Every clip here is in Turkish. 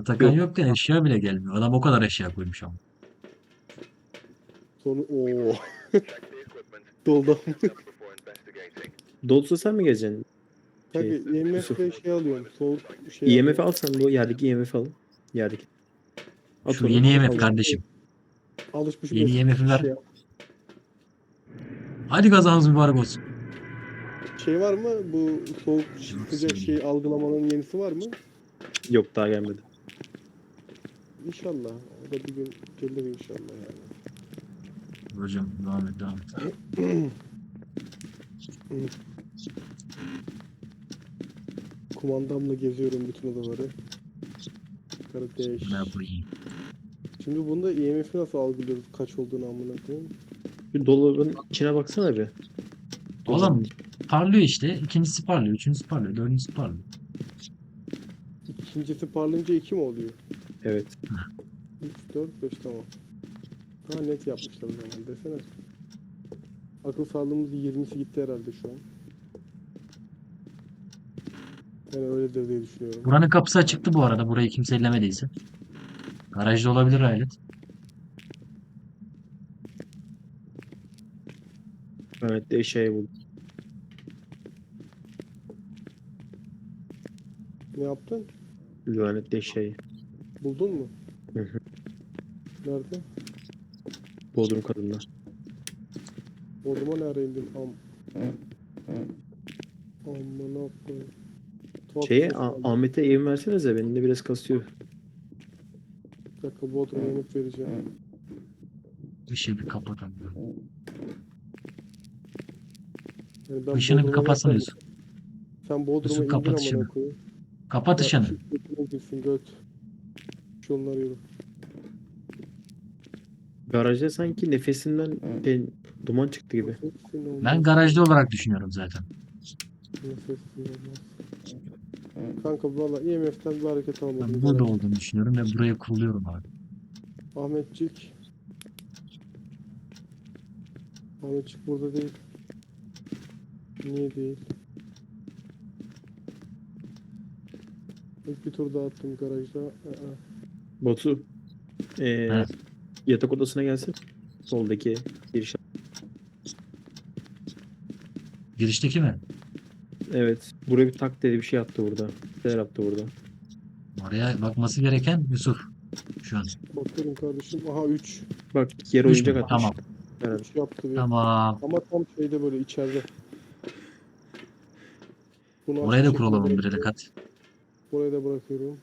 Atakan Yok. yokken eşya bile gelmiyor. Adam o kadar eşya koymuş ama. Sonu ooo. Doldu. Dolsa sen mi gezeceksin? Kanka Şey, IMF'de şey alıyorum. Soğuk şey IMF alıyorum. al sen bu yerdeki IMF al. Yerdeki. At Şu onu, yeni al. yemek kardeşim. Alışmışım. Yeni IMF'i ver. Şey, Hadi kazanız mübarek olsun. şey var mı? Bu soğuk sıcak Nasıl? şey algılamanın yenisi var mı? Yok daha gelmedi. İnşallah. O da bir gün gelir inşallah yani. Hocam devam et devam et. Kumandamla geziyorum bütün odaları. Kardeş. Ne yapayım? Şimdi bunda IMF'i nasıl algılıyoruz? Kaç olduğunu amına koyayım. Şu dolabın içine baksana bir. Oğlum parlıyor işte. İkincisi parlıyor. Üçüncüsü parlıyor. Dördüncüsü parlıyor. İkincisi parlayınca 2 mi oluyor? Evet. 3, 4, 5 tamam. Ha net yapmışlar o zaman desene. Akıl sağlığımız 20'si gitti herhalde şu an. Yani öyledir diye düşünüyorum. Buranın kapısı açıktı bu arada. Burayı kimse ellemediyse. Garajda olabilir alet. Evet de eşyayı buldum. Ne yaptın? Lanetli eşyayı. Buldun mu? Hı hı. Nerede? Bodrum kadınla. Bodrum'a ne ara indin? Am. Amına koyayım. Tuhaf bir Şeye A-. Ahmet'e evin versenize benim de biraz kasıyor. Bir dakika Bodrum'a yanıt vereceğim. Işığı bir kapatamıyorum. Yani ben Işığını bir Bodrum'a kapatsana. Yusuf. Sen Bodrum'a Yusuf, indin kapat amına ışığını. koyayım. Kapat ışığını. götüne girsin göt. Onlar yürü. Garajda sanki nefesinden şey, duman çıktı gibi. Nefesin olmaz, Ben garajda olarak düşünüyorum zaten. nefesin olmaz. Kanka valla IMF'den bir hareket almadım. Ben burada olduğunu düşünüyorum ve buraya kuruluyorum abi. Ahmetcik. Ahmetcik burada değil. Niye değil? İlk bir tur daha attım garajda. Aa, Batu. Ee, Evet. Yatak odasına gelsin. Soldaki giriş. Girişteki mi? Evet. Buraya bir tak dedi bir şey yaptı burada. Bir şeyler yaptı burada. Oraya bakması gereken Yusuf. Şu an. Bakıyorum kardeşim. Aha 3. Bak yer oyuncak atmış. Tamam. Herhalde. 3 yaptı bir. Tamam. Ama tam şeyde böyle içeride. Bunu Oraya da kuralım bir dikkat. Buraya da bırakıyorum.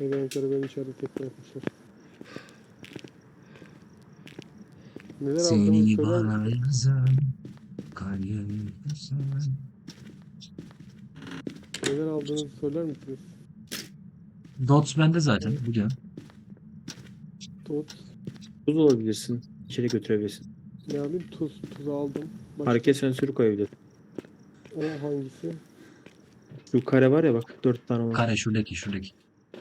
Evenekleri ben içeride tekrar yapmışlar. Neler Seni söyler bana misin? yazan kalbim sen. Neler aldığınızı söyler misiniz? Dots bende zaten biliyorum. Tut. Tuz olabilirsin. İçeri götürebilirsin. Ne alayım? Tuz. Tuz aldım. Başka Hareket sensörü koyabilirsin. o hangisi? Şu kare var ya bak. Dört tane var. Kare şuradaki şuradaki.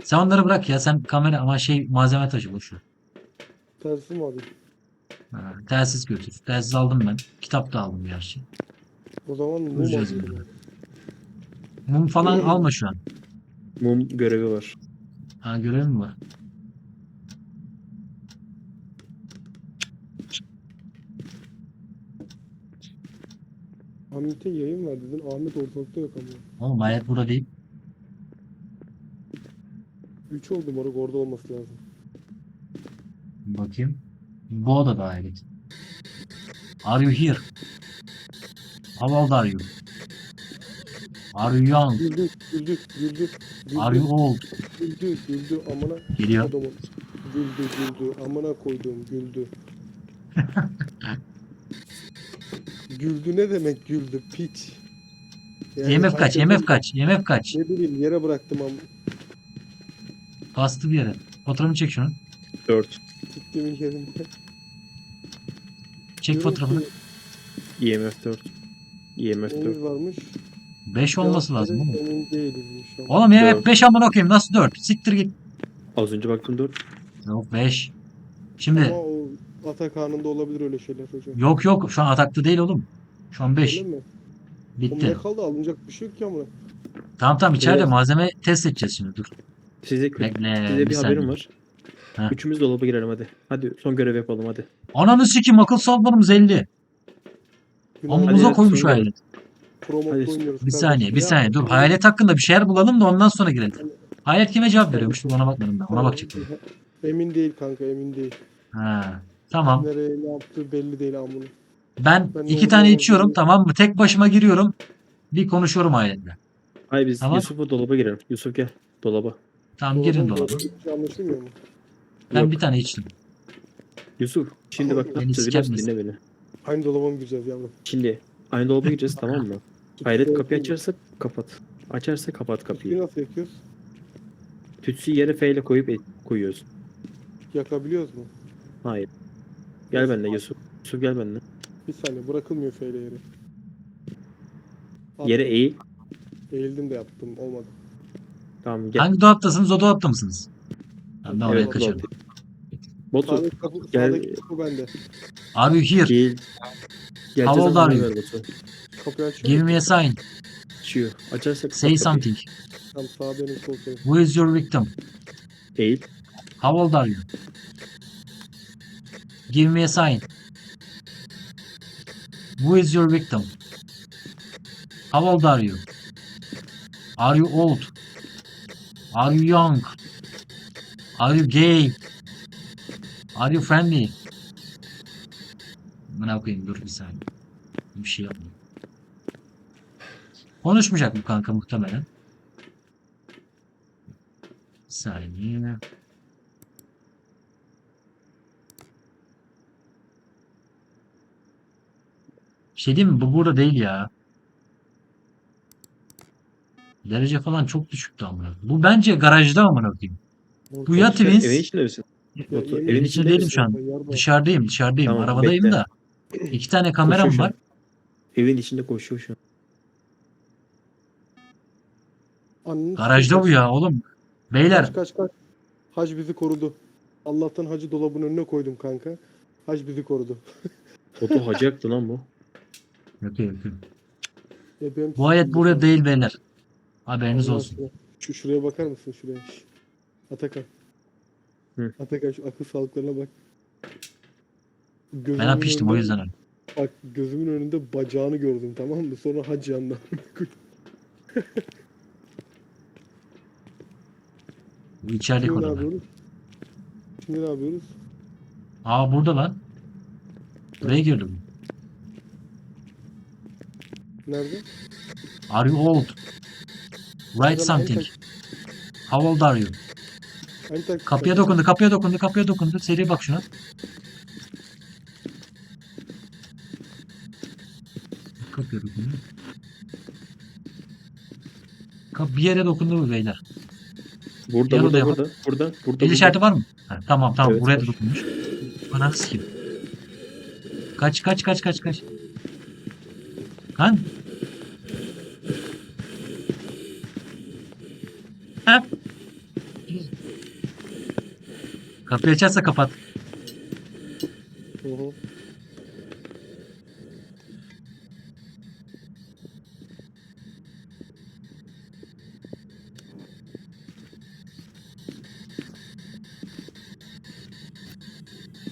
Sen onları bırak ya sen kamera ama şey malzeme taşı boş ver. Tersi mi alayım? Ha, telsiz götür. Telsiz aldım ben. Kitap da aldım gerçi. O zaman mum bunu. Mum falan alma şu an. Mum görevi var. Ha görev mi var? Ahmet'e yayın ver dedin. Ahmet ortalıkta yok ama. Oğlum hayat burada değil. 3 oldu moruk orada olması lazım. Bakayım. Bu oda da evet. Are you here? How old are you? Are you young? Güldü, güldü, güldü. güldü. Are you old? Güldü, güldü. Amına Geliyor. kodumun. Güldü, güldü. Amına koyduğum güldü. güldü ne demek güldü? Piç. Yani IMF kaç? IMF kaç? IMF kaç? Ne bileyim yere bıraktım ama. Bastı bir yere. Fotoğrafını çek şunu. Dört. Siktimin yerinde. Çek Diyorum fotoğrafını. ki, IMF 4. IMF 4. Neyimiz varmış? 5 olması lazım oğlum. Emin ama. Oğlum Dört. 5 amına okuyayım. Nasıl 4? Siktir git. Az önce baktım 4. Yok 5. Şimdi Ama o atak anında olabilir öyle şeyler hocam. yok yok şu an atakta değil oğlum. Şu an 5. Öyle mi? Oğlum Bitti. ne kaldı alınacak bir şey yok ki amına. Tamam tamam içeride Evet. malzeme test edeceğiz şimdi dur. Size, Bekle size bir bir saniye. haberim var. Ha. Üçümüz dolaba girelim hadi. Hadi son görev yapalım hadi. Ananı sikim akıl sağlıklarımız 50. Günaydın. Hadi Amımıza evet, koymuş hayalet. Pro modda Hadi. oynuyoruz. Bir saniye bir saniye dur. Hayalet hakkında bir şeyler bulalım da ondan sonra girelim. Hayalet kime cevap veriyormuş? Ona bakmadım ben. Ona bakacaktım. Emin değil kanka emin değil. Ha. Tamam. Nereye ne yaptığı belli değil amına. Ben Ben iki tane içiyorum biliyorum. tamam mı? Tek başıma giriyorum. Bir konuşuyorum hayaletle. Hayır biz Tamam. Yusuf'u dolaba girelim. Yusuf gel dolaba. Tamam girin dolaba. anlaşılmıyor mu? Ben Yok. bir tane içtim. Yusuf şimdi bak ne Beni yapacağız biliyor musun? Dinle beni. Aynı dolaba mı gireceğiz yavrum? Şimdi aynı dolaba gireceğiz tamam mı? Hayret kapıyı açarsa kapat. Açarsa kapat Kapıyı kapıyı. nasıl yakıyoruz? Tütsü yere F ile koyup et- koyuyoruz. Yakabiliyoruz mu? Hayır. Gel benimle Yusuf. Yusuf gel benimle. Bir saniye bırakılmıyor feyle yere. Yere eğil. Eğildim de yaptım olmadı. Tamam gel. Hangi dolaptasınız? O dolapta mısınız? Ben de oraya Evet, kaçıyorum. Botu Sağdaki kapı, Gel. sağdaki kapı bende. Are you here? gel. Geleceğiz How old ama are you? ver Batu. Kapıyı açıyor Give me a sign. Açıyor. Açarsa Say kapıyı. something. Tam sağ benim sol senin. Who is your victim? Eğil. How old are you? Give me a sign. Who is your victim? How old are you? Are you old? Are you young? Are you gay? Are you friendly? Buna koyayım dur bir saniye. Bir şey yapmayayım. Konuşmayacak bu kanka muhtemelen. Bir saniye. Bir şey diyeyim mi? Bu burada değil ya. Derece falan çok düşüktü amına. Bu bence garajda amına koyayım. Bu ya Twins. Evin içinde misin? Yemin evin içinde değilim misin? şu an. Yardım. Dışarıdayım, dışarıdayım. Tamam, Arabadayım bekle. da. İki tane kameram Koşuyor şu var. Evin içinde koşuyor şu an. Ananı Garajda bu ya oğlum. Beyler Kaç kaç kaç. Hac bizi korudu. Allah'tan hacı dolabın önüne koydum kanka. Hac bizi korudu. Batu hacı yaktı lan bu. Yapıyor, yapıyor. Ya benim Bu ayet burada yok. değil beyler. Haberiniz Allah olsun. Şu şuraya bakar mısın şuraya? Atakan. Hı. Atakan şu akıl sağlıklarına bak. Ben Gözümün hapiştim o yüzden öyle. Bak gözümün önünde bacağını gördüm tamam mı? Sonra hac yandan. Bu içerideki Şimdi ne odada. yapıyoruz? Şimdi ne yapıyoruz? Aa burada lan. Buraya girdim. Nerede? Are you old? Write something. How old are you? Kapıya dokundu, kapıya dokundu, kapıya dokundu. Seri bak şuna. Kapıya dokundu. Kap bir yere dokundu bu beyler. Burada Gel burada burada. Burada burada. El işareti var mı? Ha, tamam tamam Evet, buraya da dokunmuş. Ananı sikeyim. Kaç kaç kaç kaç kaç. Lan. Kapıyı açarsa kapat. Hı hı.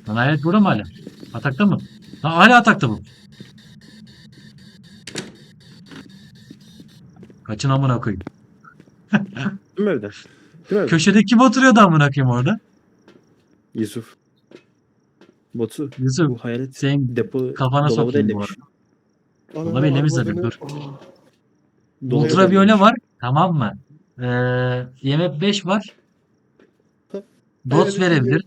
Lan hayret burada mı hala? Atakta mı? Ha, hala atakta bu. Kaçın amına koyayım. Değil mi evde? Değil mi evde? Köşede kim oturuyordu amına koyayım orada? Yusuf. Batu. Bu Yusuf hayalet senin depo kafana dolabı sokayım bu ellemiş. arada. Dolabı ellemiş zaten, dur. Dolabı Ultraviyole ellemiş. var. Tamam mı? Ee, IMF 5 var. Dots verebilir.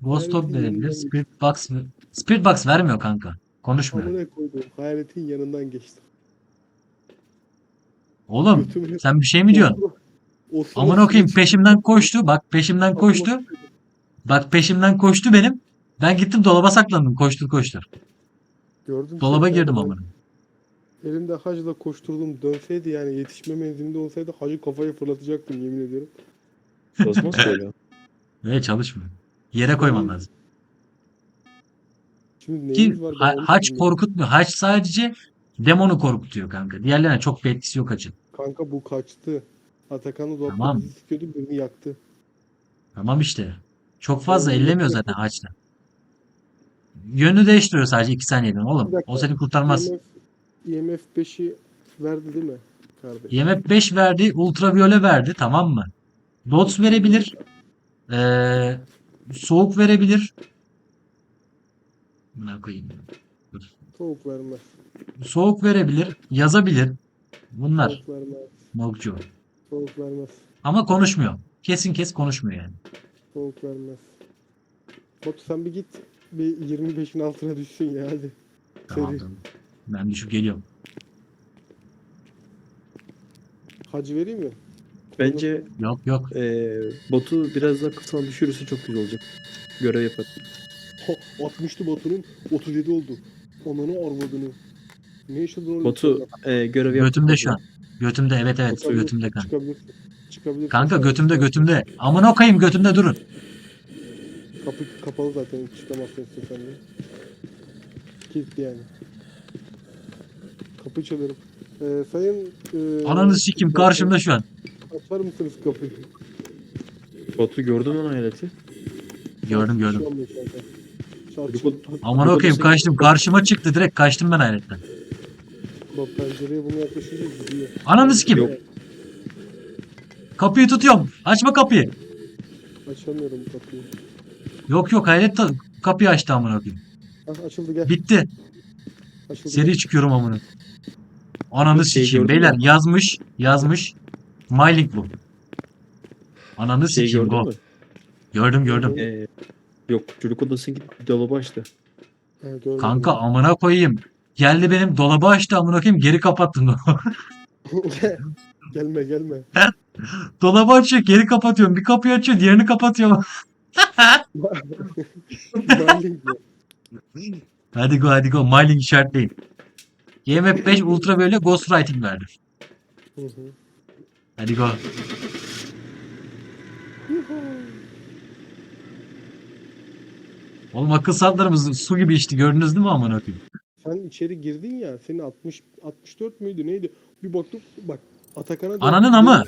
Ghost Top hayaletin verebilir. yanından Spirit Box Spirit Box vermiyor kanka. Konuşmuyor. Amına koydum. Hayaletin yanından geçtim. Oğlum Götümü- sen bir şey mi diyorsun? O sıra Aman okuyayım peşimden koştu. Bak peşimden koştu. Bak peşimden koştu benim. Ben gittim dolaba saklandım. Koştur koştur. Gördüm Dolaba seni. girdim amına. Elimde hacla koşturdum. Dönseydi yani yetişme menzilinde olsaydı hacı kafayı fırlatacaktım yemin ediyorum. Osman söylüyor. Ve çalışmıyor. Yere koyman lazım. Şimdi Ki var? ha- haç bilmiyorum. korkutmuyor. Haç sadece demonu korkutuyor kanka. Diğerlerine çok bir etkisi yok haçın. Kanka bu kaçtı. Atakan'ı zorla Tamam. bizi sıkıyordu birini yaktı. Tamam işte. Çok fazla ellemiyor zaten ağaçta. Yönünü değiştiriyor sadece 2 saniyeden oğlum. Bir dakika. O seni kurtarmaz. IMF, IMF 5'i verdi değil mi? Kardeş. IMF 5 verdi, ultraviyole verdi tamam mı? Dots verebilir. Ee, soğuk verebilir. Buna koyayım. Soğuk vermez. Soğuk verebilir, yazabilir. Bunlar Soğuk vermez. Mogcu. Soğuk vermez. Ama konuşmuyor. Kesin kes konuşmuyor yani. Soğuk vermez. Batu sen bir git. Bir 25'in altına düşsün ya hadi. Tamam. Seri. tamam. Ben düşüp geliyorum. Hacı vereyim mi? Bence Yok yok. eee botu biraz daha kısa düşürürse çok güzel olacak. Görev yapar. Ha, 60'tı Batu'nun 37 oldu. Ananı arvadını. Ne yaşadın oğlum? Botu eee görev yap. Götümde şu an. Götümde evet evet götümde kanka. Çıkabilirsin. Çıkabilirsin. Kanka Sen- götümde götümde. Amına koyayım götümde durun. Kapı kapalı zaten çıkamazsın istesen de. Kilitli yani. Kapı çalarım. Ee, sayın... E, Ananı sikim karşımda şu an. Açar mısınız kapıyı? Botu gördün mü hayaleti? Gördüm gördüm. Amına koyayım kaçtım. Karşıma çıktı direkt kaçtım ben hayretten. Bak pencereye bunu yaklaşınca gidiyor. Ananı sikim. Yok. Kapıyı tutuyorum. Açma kapıyı. Açamıyorum kapıyı. Yok yok hayret ta- kapıyı açtı amına koyayım. Ah, açıldı gel. Bitti. Açıldı. Seri çıkıyorum amına. Ananı Şey sikeyim. gördün Beyler mü? yazmış yazmış. Mylink bu. Ananı Şey sikeyim gördün bu. mü? Gördüm gördüm. Eee yok çocuk odasına git dolabı açtı. Ha, görmedim. Kanka amına koyayım. Geldi benim dolabı açtı amına koyayım geri kapattım. gelme gelme. dolabı açıyor geri kapatıyorum. Bir kapıyı açıyor diğerini kapatıyorum. Malik bu. Hadi go hadi go. Mylink işaretleyin. IMF 5 ultra böyle ghostwriting verdi. Hı hı. Hadi go. Oğlum akıl saatlerimiz su gibi içti gördünüz değil mi amına koyayım? Sen içeri girdin ya. Senin 60 64 müydü neydi? Bir baktım bak Atakan'a... Ananın amı!